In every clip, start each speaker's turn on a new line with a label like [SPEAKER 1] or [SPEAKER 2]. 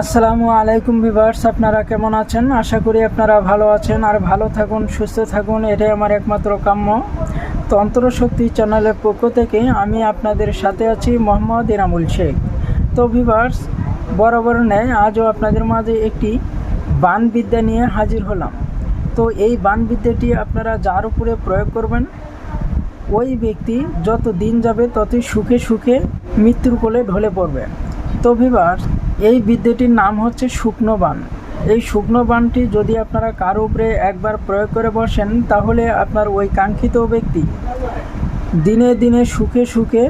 [SPEAKER 1] আসসালামু আলাইকুম ভিভার্স আপনারা কেমন আছেন? আশা করি আপনারা ভালো আছেন আর ভালো থাকুন, সুস্থ থাকুন, এটাই আমার একমাত্র কাম্য। তন্ত্র শক্তি চ্যানেলের পক্ষ থেকে আমি আপনাদের সাথে আছি মোহাম্মদ ইরামুল শেখ। তো ভিভার্স বরাবর নেয় আজও আপনাদের মাঝে একটি বানবিদ্যা নিয়ে হাজির হলাম। তো এই বানবিদ্যাটি আপনারা যার উপরে প্রয়োগ করবেন, ওই ব্যক্তি যত দিন যাবে ততই সুখে সুখে মৃত্যুর কোলে ঢলে পড়বে। তো ভিভার্স এই বিদ্যাটির নাম হচ্ছে শুকনো বান। এই শুকনো বানটি যদি আপনারা কারও উপরে একবার প্রয়োগ করে বসেন, তাহলে আপনার ওই কাঙ্ক্ষিত ব্যক্তি দিনে দিনে সুখে সুখে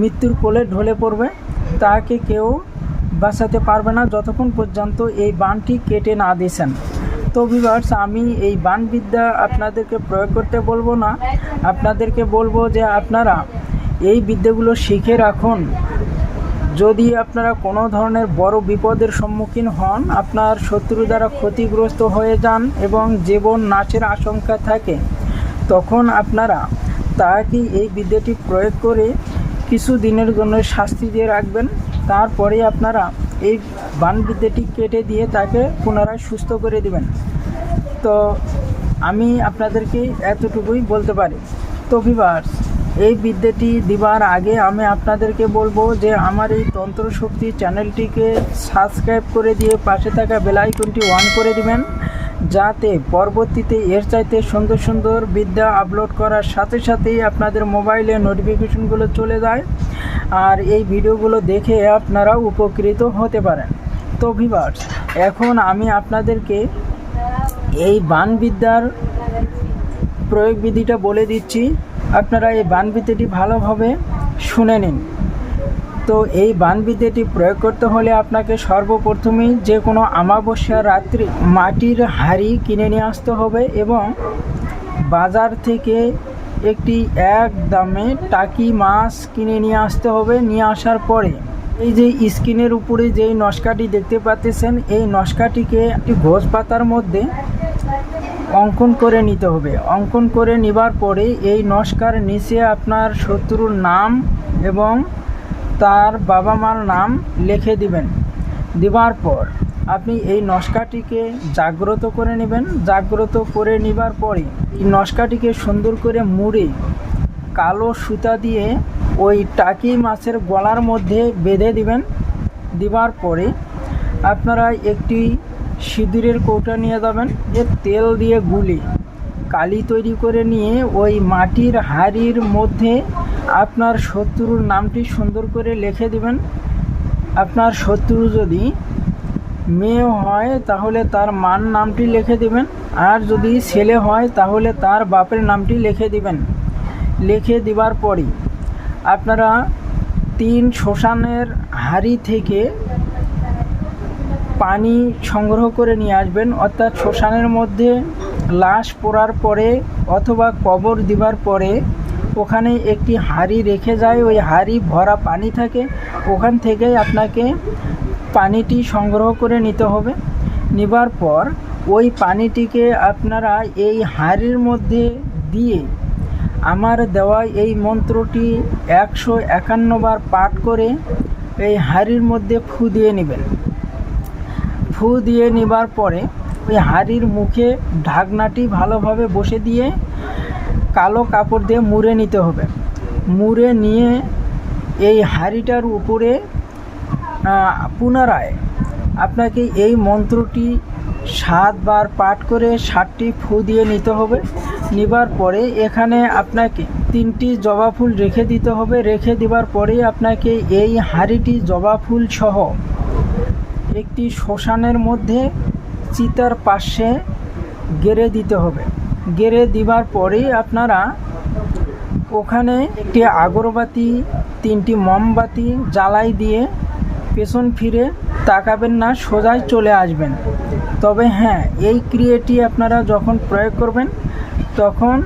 [SPEAKER 1] মৃত্যুর কোলে ঢলে পড়বে। তাকে কেউ বাঁচাতে পারবে না যতক্ষণ পর্যন্ত এই বানটি কেটে না দিয়েছেন। তো ভিভার্স আমি এই বানবিদ্যা আপনাদেরকে প্রয়োগ করতে বলব না। আপনাদেরকে বলব যে আপনারা এই বিদ্যাগুলো শিখে রাখুন। যদি আপনারা কোনো ধরনের বড় বিপদের সম্মুখীন হন, আপনার শত্রু দ্বারা ক্ষতিগ্রস্ত হয়ে যান এবং জীবন নাচের আশঙ্কা থাকে, তখন আপনারা তাকে এই বিদ্যাটি প্রয়োগ করে কিছু দিনের জন্য শাস্তি দিয়ে রাখবেন। তারপরে আপনারা এই বান বিদ্যাটি কেটে দিয়ে তাকে পুনরায় সুস্থ করে দিবেন। তো আমি আপনাদেরকে এতটুকুই বলতে পারি। তো ভিভার্স এই বিদ্যাটি দিবার আগে আমি আপনাদেরকে বলব যে আমার এই তন্ত্র শক্তি চ্যানেলটিকে সাবস্ক্রাইব করে দিয়ে পাশে থাকা বেল আইকনটি অন করে দিবেন, যাতে পরবর্তীতে এর চাইতে সুন্দর সুন্দর বিদ্যা আপলোড করার সাথে সাথেই আপনাদের মোবাইলে নোটিফিকেশনগুলো চলে যায় আর এই ভিডিওগুলো দেখে আপনারা উপকৃত হতে পারেন। তো ভিভার্স এখন আমি আপনাদেরকে এই বানবিদ্যার প্রয়োগ বিধিটা বলে দিচ্ছি। আপনারা এই বানবিদ্যাটি ভালোভাবে শুনে নিন। তো এই বানবিদ্যাটি প্রয়োগ করতে হলে আপনাকে সর্বপ্রথমেই যে কোনো আমাবস্যার রাত্রি মাটির হাঁড়ি কিনে নিয়ে আসতে হবে এবং বাজার থেকে একটি এক দামে টাকি মাছ কিনে নিয়ে আসতে হবে। নিয়ে আসার পরে এই যে স্কিনের উপরে যেই নস্কাটি দেখতে পাচ্ছেন, এই নস্কাটিকে একটি ভোজ পাতার মধ্যে অঙ্কন করে নিতে হবে। অঙ্কন করে নেবার পরে এই নস্কার নিচে আপনার শত্রুর নাম এবং তার বাবা মার নাম লিখে দিবেন। দেওয়ার পর আপনি এই নস্কাটিকে জাগ্রত করে নেবেন। জাগ্রত করে নেবার পরে এই নস্কাটিকে সুন্দর করে মুড়ে কালো সুতা দিয়ে ওই টাকি মাছের গলার মধ্যে বেঁধে দিবেন। দেওয়ার পরে আপনারা একটি সিঁদুরের কৌটা নিয়ে যাবেন। এ তেল দিয়ে গুলি। কালি তৈরি করে নিয়ে ওই মাটির হাড়ির মধ্যে আপনার শত্রুর নামটি সুন্দর করে লিখে দিবেন। আপনার শত্রু যদি মেয়ে হয়, তাহলে তার মান নামটি লিখে দিবেন। আর যদি ছেলে হয়, তাহলে তার বাপের নামটি লিখে দিবেন। লিখে দেওয়ার পরই আপনারা তিন শ্মশানের হাড়ি থেকে পানি সংগ্রহ করে নিয়ে আসবেন, অর্থাৎ শ্মশানের মধ্যে লাশ পড়ার পরে অথবা কবর দিবার পরে ওখানে একটি হাঁড়ি রেখে যায়, ওই হাঁড়ি ভরা পানি থাকে, ওখান থেকেই আপনাকে পানিটি সংগ্রহ করে নিতে হবে। নেবার পর ওই পানিটিকে আপনারা এই হাঁড়ির মধ্যে দিয়ে আমার দেওয়া এই মন্ত্রটি একশো একান্ন বার পাঠ করে এই হাঁড়ির মধ্যে ফু দিয়ে নেবেন। ফু দিয়ে নেবার পরে ওই হাঁড়ির মুখে ঢাকনাটি ভালোভাবে বসে দিয়ে কালো কাপড় দিয়ে মুড়ে নিতে হবে। মুড়ে নিয়ে এই হাঁড়িটার উপরে পুনরায় আপনাকে এই মন্ত্রটি সাতবার পাঠ করে ষাটটি ফু দিয়ে নিতে হবে। নেবার পরে এখানে আপনাকে তিনটি জবা ফুল রেখে দিতে হবে। রেখে দেওয়ার পরে আপনাকে এই হাঁড়িটি জবা ফুল সহ একটি শ্মশানের মধ্যে চিতার পাশে গেড়ে দিতে হবে। গেড়ে দিবার পরেই আপনারা ওখানে একটি আগরবাতি, তিনটি মোমবাতি জ্বালাই দিয়ে পেছন ফিরে তাকাবেন না, সোজাই চলে আসবেন। তবে হ্যাঁ এই ক্রিয়াটি আপনারা যখন প্রয়োগ করবেন, তখন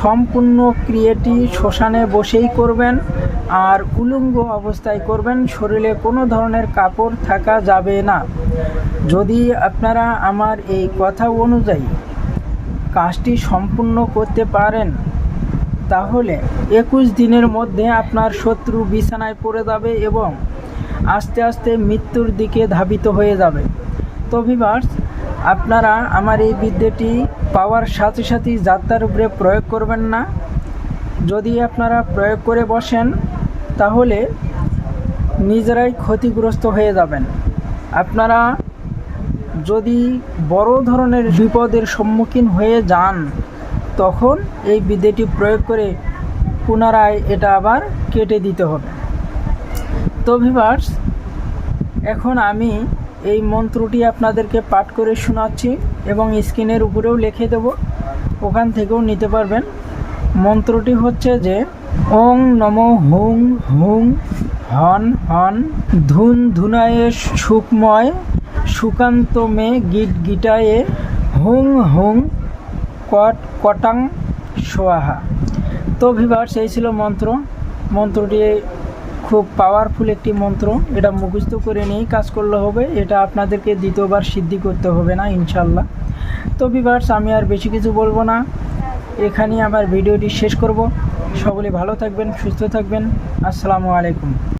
[SPEAKER 1] সম্পূর্ণ ক্রিয়াটি শ্মশানে বসেই করবেন, আর উলঙ্গ অবস্থায় করবেন, শরীরে কোনো ধরনের কাপড় থাকা যাবে না। যদি আপনারা আমার এই কথা অনুযায়ী কাজটি সম্পূর্ণ করতে পারেন, তাহলে একুশ দিনের মধ্যে আপনার শত্রু বিছানায় পড়ে যাবে এবং আস্তে আস্তে মৃত্যুর দিকে ধাবিত হয়ে যাবে। তো ভিভার্স আপনারা আমার এই বিদ্যাটি পাওয়ার সাথে সাথেই যাত্রার উপরে প্রয়োগ করবেন না। যদি আপনারা প্রয়োগ করে বসেন, তাহলে নিজেরাই ক্ষতিগ্রস্ত হয়ে যাবেন। আপনারা যদি বড় ধরনের বিপদের সম্মুখীন হয়ে যান, তখন এই বিদ্যাটি প্রয়োগ করে পুনরায় এটা আবার কেটে দিতে হবে। তো ভিভার্স এখন আমি এই মন্ত্রটি আপনাদেরকে পাঠ করে শোনাচ্ছি এবং স্ক্রিনের উপরেও লিখে দেব। ওখান থেকেও নিতে পারবেন। মন্ত্রটি হচ্ছে যে, ওং নম হুং হুং হন হন ধুন ধুনায়ে সুখময় সুকান্ত মে গিট গিটায়ে হুং হুং কট কটাং সোয়াহা। তো ভিভার্স, এই ছিল মন্ত্র। মন্ত্রটি খুব পাওয়ারফুল একটি মন্ত্র। এটা মুখস্থ করে নিয়েই কাজ করলে হবে। এটা আপনাদেরকে দ্বিতীয়বার সিদ্ধি করতে হবে না ইনশাল্লাহ তো বিভার্স আমি আর বেশি কিছু বলব না। এখানেই আমার ভিডিওটি শেষ করব। সকলে ভালো থাকবেন, সুস্থ থাকবেন। আসসালামু আলাইকুম।